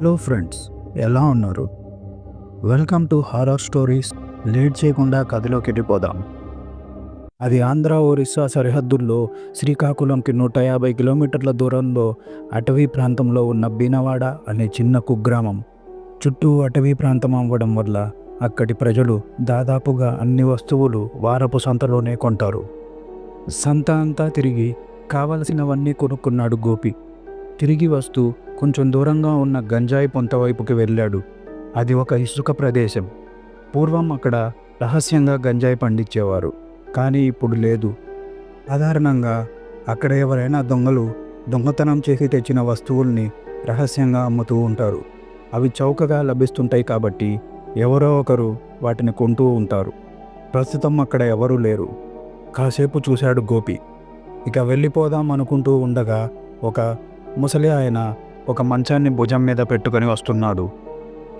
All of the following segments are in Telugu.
హలో ఫ్రెండ్స్ ఎలా ఉన్నారు? Welcome to horror stories late చేయకుండా కథలోకి వెళ్ళిపోదాం. అది ఆంధ్ర ఒరిస్సా సరిహద్దుల్లో శ్రీకాకుళంకి నూట యాభై కిలోమీటర్ల దూరంలో అటవీ ప్రాంతంలో ఉన్న బీనవాడ అనే చిన్న కుగ్రామం. చుట్టూ అటవీ ప్రాంతం అవ్వడం వల్ల అక్కడి ప్రజలు దాదాపుగా అన్ని వస్తువులు వారపు సంతలోనే కొంటారు. సంత అంతా తిరిగి కావలసినవన్నీ కొనుక్కున్నాడు గోపి. తిరిగి వస్తూ కొంచెం దూరంగా ఉన్న గంజాయి పొంత వైపుకి వెళ్ళాడు. అది ఒక ఇసుక ప్రదేశం. పూర్వం అక్కడ రహస్యంగా గంజాయి పండించేవారు కానీ ఇప్పుడు లేదు. సాధారణంగా అక్కడ ఎవరైనా దొంగలు దొంగతనం చేసి తెచ్చిన వస్తువుల్ని రహస్యంగా అమ్ముతూ ఉంటారు. అవి చౌకగా లభిస్తుంటాయి కాబట్టి ఎవరో ఒకరు వాటిని కొంటూ ఉంటారు. ప్రస్తుతం అక్కడ ఎవరూ లేరు. కాసేపు చూశాడు గోపి. ఇక వెళ్ళిపోదాం అనుకుంటూ ఉండగా ఒక ముసలి ఆయన ఒక మంచాన్ని భుజం మీద పెట్టుకొని వస్తున్నాడు.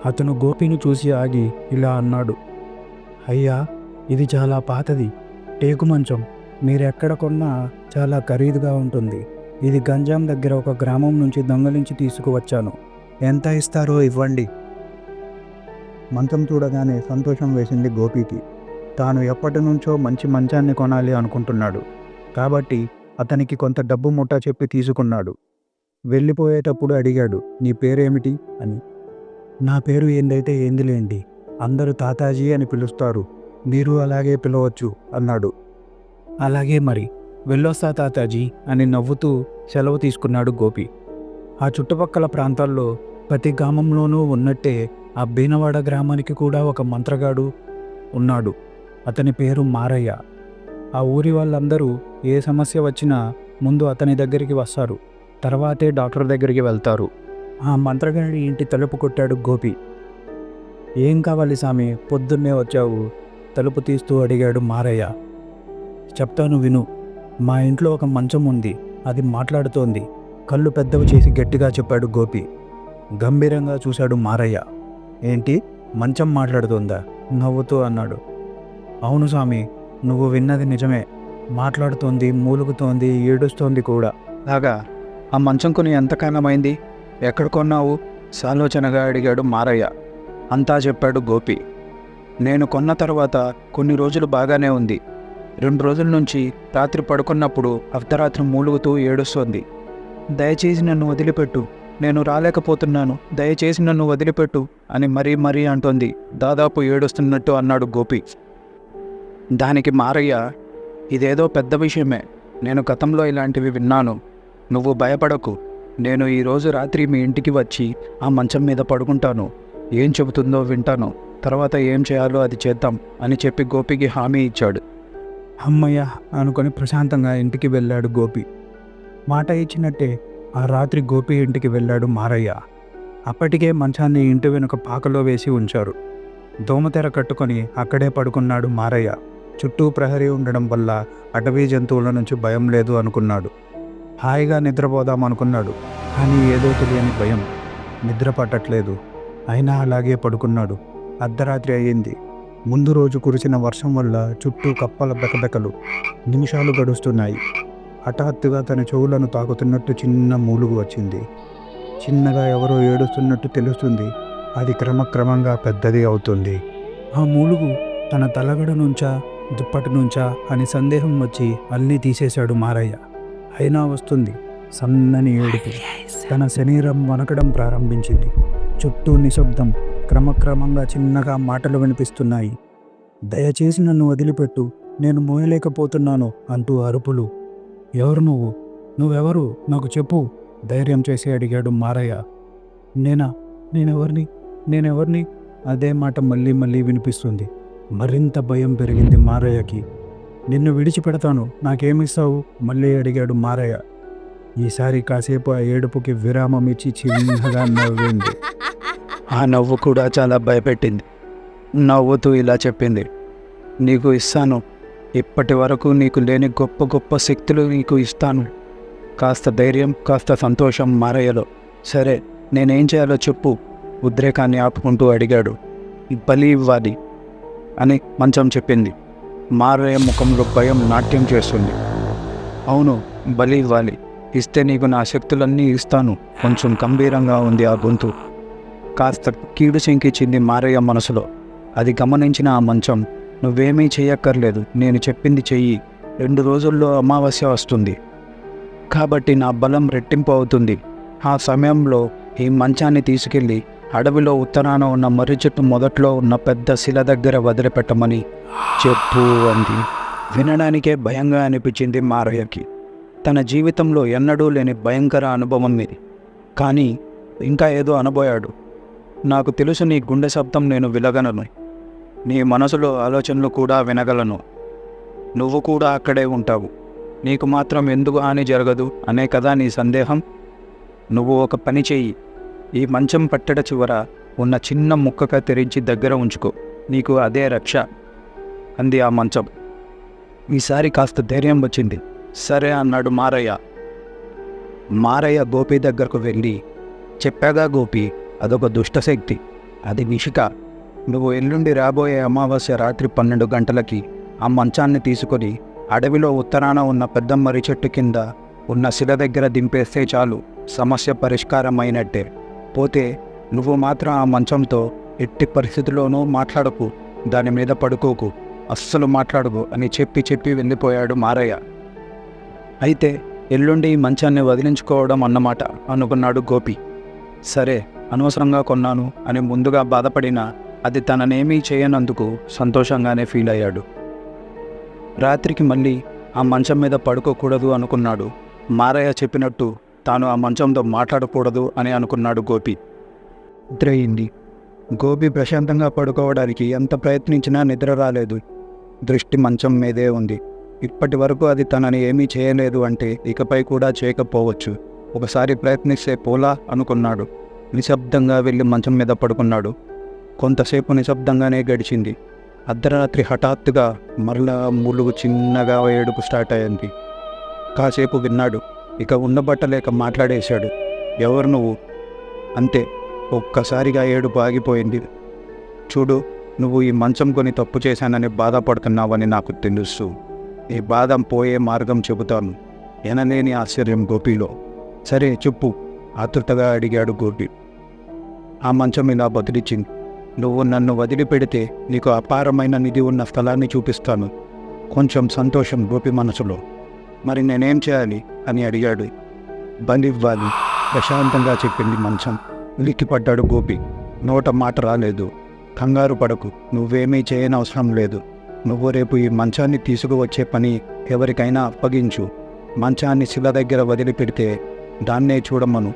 అతను గోపిని చూసి ఆగి ఇలా అన్నాడు. అయ్యా ఇది చాలా పాతది. టేకు మంచం. మీరెక్కడ కొన్నా చాలా ఖరీదుగా ఉంటుంది. ఇది గంజాం దగ్గర ఒక గ్రామం నుంచి దొంగలించి తీసుకువచ్చాను. ఎంత ఇస్తారో ఇవ్వండి. మంచం చూడగానే సంతోషం వేసింది గోపికి. తాను ఎప్పటి నుంచో మంచి మంచాన్ని కొనాలి అనుకుంటున్నాడు. కాబట్టి అతనికి కొంత డబ్బు ముఠా చెప్పి తీసుకున్నాడు. వెళ్ళిపోయేటప్పుడు అడిగాడు నీ పేరేమిటి? అని. నా పేరు ఏందైతే ఏందిలేండి అందరూ తాతాజీ అని పిలుస్తారు మీరు అలాగే పిలవచ్చు అన్నాడు. అలాగే మరి వెళ్ళొస్తా తాతాజీ అని నవ్వుతూ సెలవు తీసుకున్నాడు గోపి. ఆ చుట్టుపక్కల ప్రాంతాల్లో ప్రతి గ్రామంలోనూ ఉన్నట్టే ఆ బీనవాడ గ్రామానికి కూడా ఒక మంత్రగాడు ఉన్నాడు. అతని పేరు మారయ్య. ఆ ఊరి వాళ్ళందరూ ఏ సమస్య వచ్చినా ముందు అతని దగ్గరికి వస్తారు. తర్వాతే డాక్టర్ దగ్గరికి వెళ్తారు. ఆ మంత్రగాడి ఇంటి తలుపు కొట్టాడు గోపి. ఏం కావాలి సామి? పొద్దున్నే వచ్చావు. తలుపు తీస్తూ అడిగాడు మారయ్య. చెప్తాను విను. మా ఇంట్లో ఒక మంచం ఉంది. అది మాట్లాడుతోంది. కళ్ళు పెద్దవి చేసి గట్టిగా చెప్పాడు గోపి. గంభీరంగా చూశాడు మారయ్య. ఏంటి? మంచం మాట్లాడుతోందా? నవ్వుతూ అన్నాడు. అవును స్వామి నువ్వు విన్నది నిజమే. మాట్లాడుతోంది మూలుగుతోంది ఏడుస్తోంది కూడా. లాగా ఆ మంచం కొని ఎంతకాలమైంది ఎక్కడ కొన్నావు? సాలోచనగా అడిగాడు మారయ్య. అంతా చెప్పాడు గోపి. నేను కొన్న తర్వాత కొన్ని రోజులు బాగానే ఉంది. రెండు రోజుల నుంచి రాత్రి పడుకున్నప్పుడు అర్ధరాత్రి మూలుగుతూ ఏడుస్తోంది. దయచేసి నన్ను వదిలిపెట్టు. నేను రాలేకపోతున్నాను. దయచేసి నన్ను వదిలిపెట్టు అని మరీ మరీ అంటోంది. దాదాపు ఏడుస్తున్నట్టు అన్నాడు గోపి. దానికి మారయ్య ఇదేదో పెద్ద విషయమే. నేను గతంలో ఇలాంటివి విన్నాను. నువ్వు భయపడకు. నేను ఈరోజు రాత్రి మీ ఇంటికి వచ్చి ఆ మంచం మీద పడుకుంటాను. ఏం చెబుతుందో వింటాను. తర్వాత ఏం చేయాలో అది చేద్దాం అని చెప్పి గోపికి హామీ ఇచ్చాడు. అమ్మయ్య అనుకొని ప్రశాంతంగా ఇంటికి వెళ్ళాడు గోపి. మాట ఇచ్చినట్టే ఆ రాత్రి గోపి ఇంటికి వెళ్ళాడు మారయ్య. అప్పటికే మంచాన్ని ఇంటి వెనుక పాకలో వేసి ఉంచారు. దోమతెర కట్టుకొని అక్కడే పడుకున్నాడు మారయ్య. చుట్టూ ప్రహరీ ఉండడం వల్ల అటవీ జంతువుల నుంచి భయం లేదు అనుకున్నాడు. హాయిగా నిద్రపోదాం అనుకున్నాడు. కానీ ఏదో తెలియని భయం. నిద్ర పట్టట్లేదు. అయినా అలాగే పడుకున్నాడు. అర్ధరాత్రి అయ్యింది. ముందు రోజు కురిసిన వర్షం వల్ల చుట్టూ కప్పల బెకబెకలు నిమిషాలు గడుస్తున్నాయి. హఠాత్తుగా తన చెవులను తాకుతున్నట్టు చిన్న మూలుగు వచ్చింది. చిన్నగా ఎవరో ఏడుస్తున్నట్టు తెలుస్తుంది. అది క్రమక్రమంగా పెద్దది అవుతుంది. ఆ మూలుగు తన తలగడ నుంచా దుప్పటి నుంచా అని సందేహం వచ్చి అన్నీ తీసేశాడు మారయ్య. అయినా వస్తుంది. సన్నని ఏడుపు. తన శరీరం వనకడం ప్రారంభించింది. చుట్టూ నిశ్శబ్దం. క్రమక్రమంగా చిన్నగా మాటలు వినిపిస్తున్నాయి. దయచేసి నన్ను వదిలిపెట్టు. నేను మోయలేకపోతున్నాను అంటూ అరుపులు. ఎవరు నువ్వు? నువ్వెవరు? నాకు చెప్పు ధైర్యం చేసి అడిగాడు మారయ్య. నేనా? నేనెవరిని? నేనెవరిని? అదే మాట మళ్ళీ మళ్ళీ వినిపిస్తుంది. మరింత భయం పెరిగింది మారయ్యకి. నిన్ను విడిచిపెడతాను. నాకేమిస్తావు మళ్ళీ అడిగాడు మారయ్య. ఈసారి కాసేపు ఆ ఏడుపుకి విరామం ఇచ్చి చిన్నగా నవ్వింది. ఆ నవ్వు కూడా చాలా భయపెట్టింది. నవ్వుతూ ఇలా చెప్పింది. నీకు ఇస్తాను. ఇప్పటి వరకు నీకు లేని గొప్ప గొప్ప శక్తులు నీకు ఇస్తాను. కాస్త ధైర్యం కాస్త సంతోషం మారయ్యలో. సరే నేనేం చేయాలో చెప్పు. ఉద్రేకాన్ని ఆపుకుంటూ అడిగాడు. బలి ఇవ్వాలి అని మంచం చెప్పింది. మారయ్య ముఖంలో భయం నాట్యం చేస్తుంది. అవును బలి ఇవ్వాలి. ఇస్తే నీకు నా శక్తులన్నీ ఇస్తాను. కొంచెం గంభీరంగా ఉంది ఆ గొంతు. కాస్త కీడు శంకించింది మారయ్య మనసులో. అది గమనించిన ఆ మంచం నువ్వేమీ చేయక్కర్లేదు. నేను చెప్పింది చెయ్యి. రెండు రోజుల్లో అమావాస్య వస్తుంది. కాబట్టి నా బలం రెట్టింపు అవుతుంది. ఆ సమయంలో ఈ మంచాన్ని తీసుకెళ్ళి అడవిలో ఉత్తరాన ఉన్న మర్రి చెట్టు మొదట్లో ఉన్న పెద్ద శిల దగ్గర వదిలిపెట్టమని చెప్పు అంది. వినడానికే భయంగా అనిపించింది మారయ్యకి. తన జీవితంలో ఎన్నడూ లేని భయంకర అనుభవం ఇది. కానీ ఇంకా ఏదో అనబోయాడు. నాకు తెలుసు నీ గుండె శబ్దం నేను వినగలను. నీ మనసులో ఆలోచనలు కూడా వినగలను. నువ్వు కూడా అక్కడే ఉంటావు. నీకు మాత్రం ఎందుకు హాని జరగదు అనే కదా నీ సందేహం? నువ్వు ఒక పని చెయ్యి. ఈ మంచం పట్టడ చివర ఉన్న చిన్న ముక్కగా తెరించి దగ్గర ఉంచుకో. నీకు అదే రక్ష అంది ఆ మంచం. ఈసారి కాస్త ధైర్యం వచ్చింది. సరే అన్నాడు మారయ్య. మారయ్య గోపి దగ్గరకు వెళ్ళి చెప్పాగా గోపి అదొక దుష్టశక్తి అది విషిక. నువ్వు ఎల్లుండి రాబోయే అమావాస్య రాత్రి పన్నెండు గంటలకి ఆ మంచాన్ని తీసుకొని అడవిలో ఉత్తరాన ఉన్న పెద్ద మర్రి చెట్టు కింద ఉన్న శిల దగ్గర దింపేస్తే చాలు సమస్య పరిష్కారం అయినట్టే పోతే నువ్వు మాత్రం ఆ మంచంతో ఎట్టి పరిస్థితుల్లోనూ మాట్లాడకు దాని మీద పడుకోకు అస్సలు మాట్లాడకు అని చెప్పి చెప్పి వెళ్ళిపోయాడు మారయ్య. అయితే ఎల్లుండి ఈ మంచాన్ని వదిలించుకోవడం అన్నమాట అనుకున్నాడు గోపి. సరే అనవసరంగా కొన్నాను అని ముందుగా బాధపడిన అది తననేమీ చేయనందుకు సంతోషంగానే ఫీల్ అయ్యాడు. రాత్రికి మళ్ళీ ఆ మంచం మీద పడుకోకూడదు అనుకున్నాడు మారయ్య చెప్పినట్టు తాను ఆ మంచంతో మాట్లాడకూడదు అని అనుకున్నాడు గోపి. నిద్రయింది. గోపి ప్రశాంతంగా పడుకోవడానికి ఎంత ప్రయత్నించినా నిద్ర రాలేదు. దృష్టి మంచం మీదే ఉంది. ఇప్పటి వరకు అది తనని ఏమీ చేయలేదు అంటే ఇకపై కూడా చేయకపోవచ్చు. ఒకసారి ప్రయత్నిస్తే పోలా అనుకున్నాడు. నిశ్శబ్దంగా వెళ్ళి మంచం మీద పడుకున్నాడు. కొంతసేపు నిశ్శబ్దంగానే గడిచింది. అర్ధరాత్రి హఠాత్తుగా మరలా ములుగు చిన్నగా ఏడుపు స్టార్ట్ అయింది. కాసేపు విన్నాడు. ఇక ఉండబట్టలేక మాట్లాడేశాడు. ఎవరు నువ్వు? అంతే. ఒక్కసారిగా ఏడుపు ఆగిపోయింది. చూడు నువ్వు ఈ మంచం కొని తప్పు చేశానని బాధపడుతున్నావని నాకు తెలుసు. ఈ బాధ పోయే మార్గం చెబుతాను. ఎనలేని ఆశ్చర్యం గోపిలో. సరే చెప్పు. ఆతృతగా అడిగాడు గోపి. ఆ మంచం ఇలా బదిలిచ్చింది నువ్వు నన్ను వదిలిపెడితే నీకు అపారమైన నిధి ఉన్న స్థలాన్ని చూపిస్తాను. కొంచెం సంతోషం గోపి మనసులో. మరి నేనేం చేయాలి అని అడిగాడు. బలివ్వాలి ప్రశాంతంగా చెప్పింది మంచం. ఉలిక్కిపడ్డాడు గోపి. నోట మాట రాలేదు. కంగారు పడకు నువ్వేమీ చేయనవసరం లేదు. నువ్వు రేపు ఈ మంచాన్ని తీసుకువచ్చే పని ఎవరికైనా అప్పగించు. మంచాన్ని శిల దగ్గర వదిలిపెడితే దాన్నే చూడమను.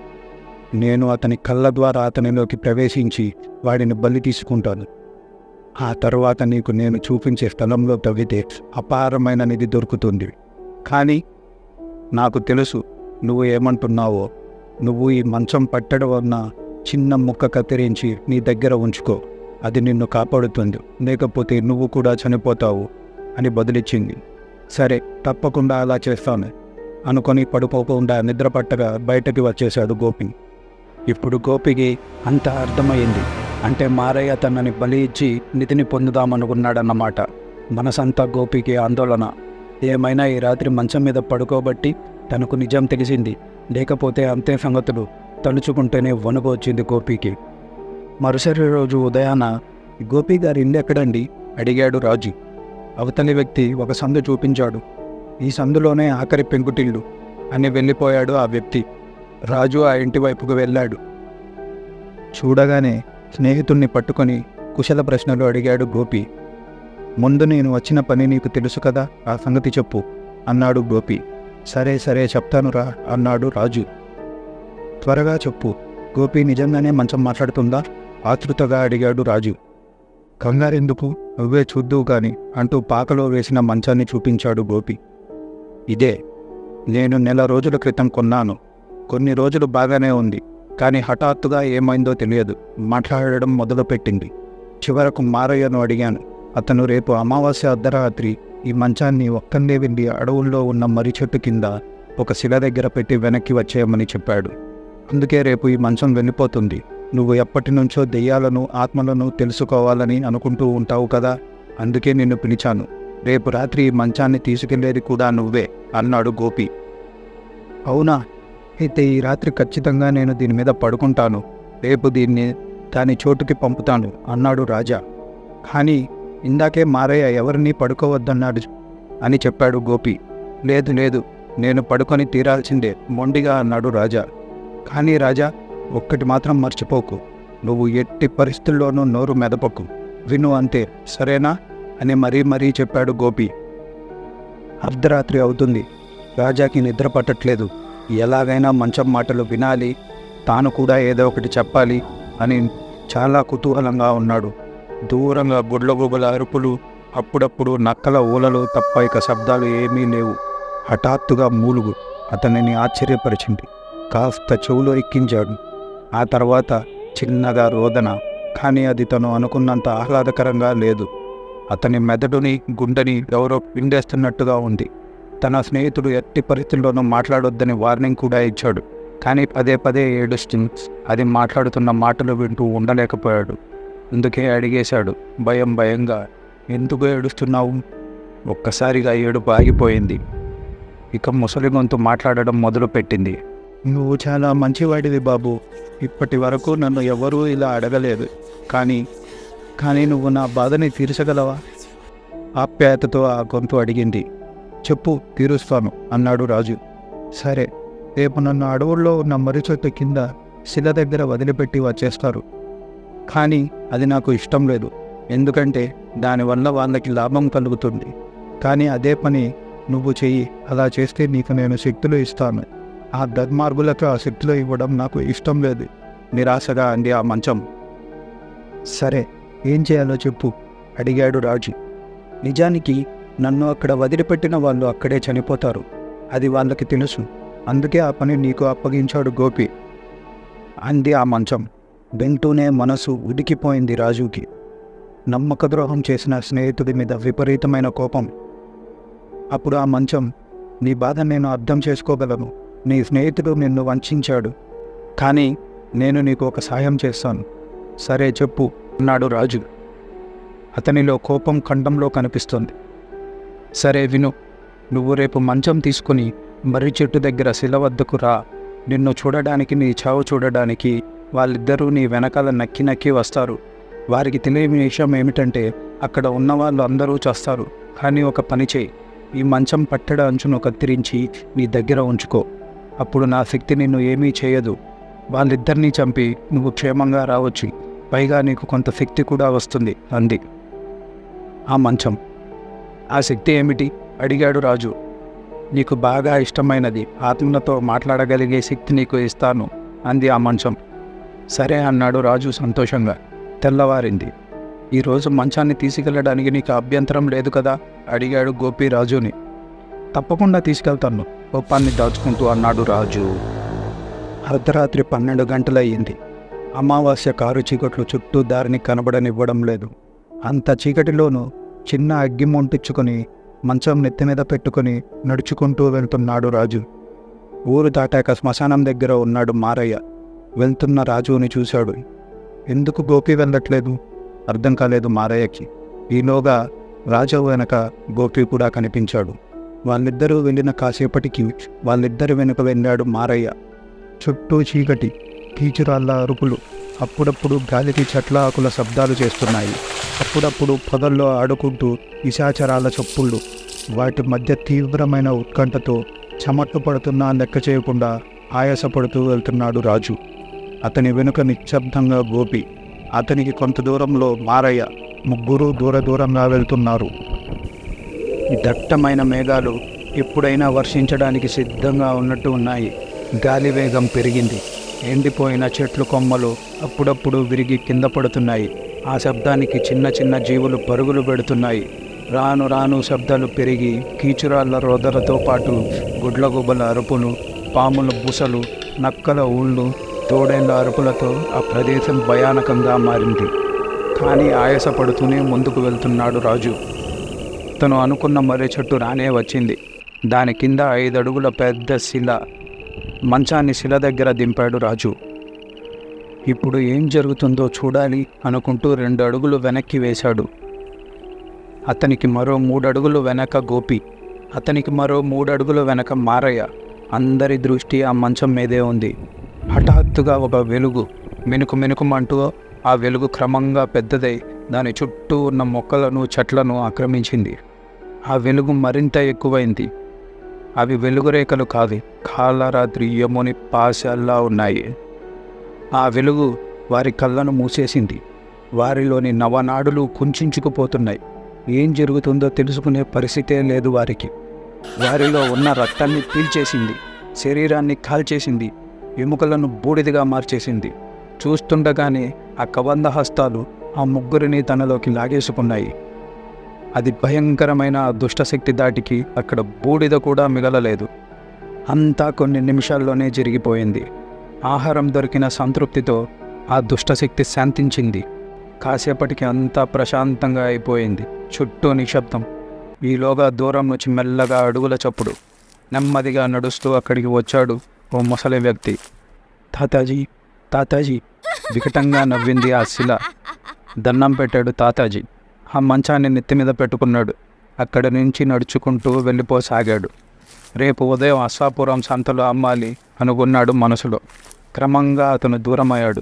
నేను అతని కళ్ళ ద్వారా అతనిలోకి ప్రవేశించి వాడిని బలి తీసుకుంటాను. ఆ తరువాత నీకు నేను చూపించే స్థలంలో తవ్వితే అపారమైన నిధి దొరుకుతుంది. కానీ నాకు తెలుసు నువ్వు ఏమంటున్నావో. నువ్వు ఈ మంచం పట్టడం వలన చిన్న ముక్క కత్తిరించి నీ దగ్గర ఉంచుకో. అది నిన్ను కాపాడుతుంది. లేకపోతే నువ్వు కూడా చనిపోతావు అని బదిలిచ్చింది. సరే తప్పకుండా అలా చేస్తాను అనుకొని పడుకోకుండా నిద్రపట్టగా బయటకి వచ్చేశాడు గోపి. ఇప్పుడు గోపికి అంత అర్థమైంది అంటే మారయ్య తనని బలి ఇచ్చి నిధిని పొందుదామనుకున్నాడన్నమాట. మనసంతా గోపికి ఆందోళన. ఏమైనా ఈ రాత్రి మంచం మీద పడుకోబట్టి తనకు నిజం తెలిసింది. లేకపోతే అంతే సంగతులు తలుచుకుంటేనే వణుకు వచ్చింది గోపికి. మరుసటి రోజు ఉదయాన గోపి గారి ఇల్లు ఎక్కడండి? అడిగాడు రాజు. అవతలి వ్యక్తి ఒక సందు చూపించాడు. ఈ సందులోనే ఆఖరి పెంకుటిల్లు అని వెళ్ళిపోయాడు ఆ వ్యక్తి. రాజు ఆ ఇంటి వైపుకు వెళ్ళాడు. చూడగానే స్నేహితుణ్ణి పట్టుకొని కుశల ప్రశ్నలు అడిగాడు గోపి. ముందు నేను వచ్చిన పని నీకు తెలుసు కదా? ఆ సంగతి చెప్పు అన్నాడు గోపి. సరే సరే చెప్తానురా అన్నాడు రాజు. త్వరగా చెప్పు. గోపి నిజంగానే మంచం మాట్లాడుతుందా? ఆతృతగా అడిగాడు రాజు. కంగారెందుకు? నువ్వే చూద్దువు కాని అంటూ పాకలో వేసిన మంచాన్ని చూపించాడు గోపి. ఇదే నేను నెల రోజుల క్రితం కొన్నాను. కొన్ని రోజులు బాగానే ఉంది కానీ హఠాత్తుగా ఏమైందో తెలియదు. మాట్లాడడం మొదలుపెట్టింది. చివరకు మారయ్యను అడిగాను. అతను రేపు అమావాస్య అర్ధరాత్రి ఈ మంచాన్ని ఒక్కనే వెళ్ళి అడవుల్లో ఉన్న మర్రి చెట్టు కింద ఒక శిల దగ్గర పెట్టి వెనక్కి వచ్చేయమని చెప్పాడు. అందుకే రేపు ఈ మంచం వెళ్ళిపోతుంది నువ్వు ఎప్పటి నుంచో దెయ్యాలను ఆత్మలను తెలుసుకోవాలని అనుకుంటూ ఉంటావు కదా? అందుకే నిన్ను పిలిచాను. రేపు రాత్రి ఈ మంచాన్ని తీసుకెళ్ళేది కూడా నువ్వే అన్నాడు గోపి. అవునా? అయితే ఈ రాత్రి ఖచ్చితంగా నేను దీని మీద పడుకుంటాను. రేపు దీన్ని దాని చోటుకి పంపుతాను అన్నాడు రాజా. కానీ ఇందాకే మారయ్య ఎవరిని పడుకోవద్దన్నాడు అని చెప్పాడు గోపి. లేదు లేదు నేను పడుకొని తీరాల్సిందే మొండిగా అన్నాడు రాజా. కానీ రాజా ఒక్కటి మాత్రం మర్చిపోకు. నువ్వు ఎట్టి పరిస్థితుల్లోనూ నోరు మెదపకు. విను అంతే సరేనా? అని మరీ మరీ చెప్పాడు గోపి. అర్ధరాత్రి అవుతుంది. రాజాకి నిద్ర పట్టట్లేదు. ఎలాగైనా మంచం మాటలు వినాలి తాను కూడా ఏదో ఒకటి చెప్పాలి అని చాలా కుతూహలంగా ఉన్నాడు. దూరంగా గుడ్లగుబల అరుపులు. అప్పుడప్పుడు నక్కల ఊలలు తప్ప ఇక శబ్దాలు ఏమీ లేవు. హఠాత్తుగా మూలుగు. అతనిని ఆశ్చర్యపరిచింది. కాస్త చెవులో ఎక్కించాడు. ఆ తర్వాత చిన్నగా రోదన. కానీ అది తను అనుకున్నంత ఆహ్లాదకరంగా లేదు. అతని మెదడుని గుండెని ఎవరో పిండేస్తున్నట్టుగా ఉంది. తన స్నేహితుడు ఎట్టి పరిస్థితుల్లోనూ మాట్లాడొద్దని వార్నింగ్ కూడా ఇచ్చాడు. కానీ పదే పదే ఏడుస్తుంది అది మాట్లాడుతున్న మాటలు వింటూ ఉండలేకపోయాడు. అందుకే అడిగేశాడు. భయం భయంగా ఎందుకు ఏడుస్తున్నావు? ఒక్కసారిగా ఏడుపు ఆగిపోయింది. ఇక ముసలి గొంతు మాట్లాడడం మొదలుపెట్టింది. నువ్వు చాలా మంచివాడివి బాబు. ఇప్పటి వరకు నన్ను ఎవరూ ఇలా అడగలేదు. కానీ కానీ నువ్వు నా బాధని తీర్చగలవా? ఆప్యాయతతో ఆ గొంతు అడిగింది. చెప్పు తీరుస్తాను అన్నాడు రాజు. సరే రేపు నన్ను అడవుల్లో ఉన్న మర్రి చెట్టు కింద శిల దగ్గర వదిలిపెట్టి వచ్చేస్తారు. కానీ అది నాకు ఇష్టం లేదు. ఎందుకంటే దానివల్ల వాళ్ళకి లాభం కలుగుతుంది. కానీ అదే పని నువ్వు చెయ్యి. అలా చేస్తే నీకు నేను శక్తులు ఇస్తాను. ఆ ధర్మార్గులకు ఆ శక్తులు ఇవ్వడం నాకు ఇష్టం లేదు. నిరాశగా అంది ఆ మంచం. సరే ఏం చేయాలో చెప్పు అడిగాడు రాజు. నిజానికి నన్ను అక్కడ వదిలిపెట్టిన వాళ్ళు అక్కడే చనిపోతారు. అది వాళ్ళకి తెలుసు. అందుకే ఆ పని నీకు అప్పగించాడు గోపి. అంది ఆ మంచం. వింటూనే మనసు ఉడికిపోయింది రాజుకి. నమ్మక ద్రోహం చేసిన స్నేహితుడి మీద విపరీతమైన కోపం. అప్పుడు ఆ మంచం నీ బాధ నేను అర్థం చేసుకోగలను. నీ స్నేహితుడు నిన్ను వంచాడు. కానీ నేను నీకు ఒక సాయం చేస్తాను. సరే చెప్పు అన్నాడు రాజు. అతనిలో కోపం ఖండంలో కనిపిస్తుంది. సరే విను నువ్వు రేపు మంచం తీసుకుని మర్రి చెట్టు దగ్గర శిల వద్దకు రా. నిన్ను చూడడానికి నీ చావు చూడడానికి వాళ్ళిద్దరూ నీ వెనకాల నక్కి నక్కి వస్తారు. వారికి తెలియని విషయం ఏమిటంటే అక్కడ ఉన్న వాళ్ళు అందరూ చేస్తారు. కానీ ఒక పని చేయి. ఈ మంచం పట్టడ అంచును కత్తిరించి నీ దగ్గర ఉంచుకో. అప్పుడు నా శక్తి నిన్ను ఏమీ చేయదు. వాళ్ళిద్దరినీ చంపి నువ్వు క్షేమంగా రావచ్చు. పైగా నీకు కొంత శక్తి కూడా వస్తుంది అంది. ఆ మంచం. ఆ శక్తి ఏమిటి? అడిగాడు రాజు. నీకు బాగా ఇష్టమైనది. ఆత్మలతో మాట్లాడగలిగే శక్తి నీకు ఇస్తాను అంది ఆ మంచం. సరే అన్నాడు రాజు సంతోషంగా. తెల్లవారింది. ఈరోజు మంచాన్ని తీసుకెళ్ళడానికి నీకు అభ్యంతరం లేదు కదా? అడిగాడు గోపి రాజుని. తప్పకుండా తీసుకెళ్తాను. కోపాన్ని దాచుకుంటూ అన్నాడు రాజు. అర్ధరాత్రి పన్నెండు గంటలయ్యింది. అమావాస్య కారు చీకట్లు చుట్టూ దారిని కనబడనివ్వడం లేదు. అంత చీకటిలోనూ చిన్న అగ్గి మొంటిచ్చుకొని మంచం నెత్తి మీద పెట్టుకొని నడుచుకుంటూ వెళ్తున్నాడు రాజు. ఊరు దాటాక శ్మశానం దగ్గర ఉన్నాడు మారయ్య. వెళ్తున్న రాజుని చూశాడు. ఎందుకు గోపి వెళ్ళట్లేదు? అర్థం కాలేదు మారయ్యకి. ఈలోగా రాజు వెనక గోపి కూడా కనిపించాడు. వాళ్ళిద్దరూ వెళ్ళిన కాసేపటికి వాళ్ళిద్దరి వెనుక వెళ్ళాడు మారయ్య. చుట్టూ చీకటి కీచురాళ్ళ అరుపులు అప్పుడప్పుడు గాలికి చెట్ల ఆకుల శబ్దాలు చేస్తున్నాయి. అప్పుడప్పుడు పొదల్లో ఆడుకుంటూ ఇశాచరాల చప్పుళ్ళు వాటి మధ్య తీవ్రమైన ఉత్కంఠతో చెమట్లు పడుతున్నా లెక్క చేయకుండా ఆయాసపడుతూ వెళ్తున్నాడు రాజు. అతని వెనుక నిశ్శబ్దంగా గోపి అతనికి కొంత దూరంలో మారయ్య ముగ్గురు దూర దూరంగా వెళ్తున్నారు దట్టమైన మేఘాలు ఎప్పుడైనా వర్షించడానికి సిద్ధంగా ఉన్నట్టు ఉన్నాయి. గాలి వేగం పెరిగింది. ఎండిపోయిన చెట్లు కొమ్మలు అప్పుడప్పుడు విరిగి కింద పడుతున్నాయి. ఆ శబ్దానికి చిన్న చిన్న జీవులు పరుగులు పెడుతున్నాయి. రాను రాను శబ్దాలు పెరిగి కీచురాళ్ళ రోదలతో పాటు గుడ్లగుబ్బల అరుపులు పాముల బుసలు నక్కల ఊళ్ళు తోడేళ్ళ అరుపులతో ఆ ప్రదేశం భయానకంగా మారింది. కానీ ఆయాసపడుతూనే ముందుకు వెళ్తున్నాడు రాజు. తను అనుకున్న మర్రి చెట్టు రానే వచ్చింది. దాని కింద ఐదు అడుగుల పెద్ద శిల మంచాన్ని శిల దగ్గర దింపాడు రాజు. ఇప్పుడు ఏం జరుగుతుందో చూడాలి అనుకుంటూ రెండు అడుగులు వెనక్కి వేశాడు. అతనికి మరో మూడు అడుగులు వెనక గోపి అతనికి మరో మూడు అడుగులు వెనక మారయ్య. అందరి దృష్టి ఆ మంచం మీదే ఉంది. హఠాత్తుగా ఒక వెలుగు మెనుకు మెనుకమంటూ ఆ వెలుగు క్రమంగా పెద్దదై దాని చుట్టూ ఉన్న మొక్కలను చెట్లను ఆక్రమించింది. ఆ వెలుగు మరింత ఎక్కువైంది. అవి వెలుగురేఖలు కాదు కాలరాత్రి యముని పాశాల్లా ఉన్నాయి. ఆ వెలుగు వారి కళ్ళను మూసేసింది. వారిలోని నవనాడులు కుంచుకుపోతున్నాయి. ఏం జరుగుతుందో తెలుసుకునే పరిస్థితే లేదు వారికి. వారిలో ఉన్న రక్తాన్ని పీల్చేసింది. శరీరాన్ని కాల్చేసింది. ఎముకలను బూడిదిగా మార్చేసింది. చూస్తుండగానే ఆ కబంధ హస్తాలు ఆ ముగ్గురిని తనలోకి లాగేసుకున్నాయి. అది భయంకరమైన ఆ దుష్టశక్తి దాటికి అక్కడ బూడిద కూడా మిగలలేదు. అంతా కొన్ని నిమిషాల్లోనే జరిగిపోయింది. ఆహారం దొరికిన సంతృప్తితో ఆ దుష్టశక్తి శాంతించింది. కాసేపటికి అంతా ప్రశాంతంగా అయిపోయింది. చుట్టూ నిశ్శబ్దం ఈలోగా దూరం నుంచి మెల్లగా అడుగుల చప్పుడు. నెమ్మదిగా నడుస్తూ అక్కడికి వచ్చాడు ఓ ముసలి వ్యక్తి. తాతాజీ తాతాజీ వికటంగా నవ్వింది ఆ శిల. దండం పెట్టాడు తాతాజీ. ఆ మంచాన్ని నెత్తి మీద పెట్టుకున్నాడు. అక్కడి నుంచి నడుచుకుంటూ వెళ్ళిపోసాగాడు. రేపు ఉదయం అశ్వాపురం సంతలో అమ్మాలి అనుకున్నాడు మనసులో. క్రమంగా అతను దూరమయ్యాడు.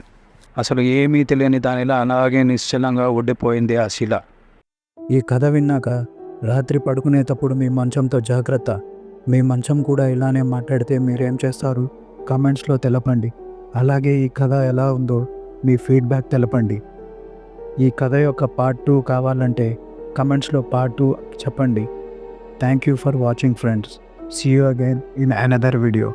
అసలు ఏమీ తెలియని దానిలా అలాగే నిశ్చలంగా ఉండిపోయింది ఆ శిల. ఈ కథ విన్నాక రాత్రి పడుకునేటప్పుడు మీ మంచంతో జాగ్రత్త. మీ మంచం కూడా ఇలానే మాట్లాడితే మీరేం చేస్తారు? కామెంట్స్లో తెలపండి. అలాగే ఈ కథ ఎలా ఉందో మీ ఫీడ్బ్యాక్ తెలపండి. ఈ కథ యొక్క పార్ట్ టూ కావాలంటే కమెంట్స్లో పార్ట్ టూ చెప్పండి. Thank you for watching friends. See you again in another video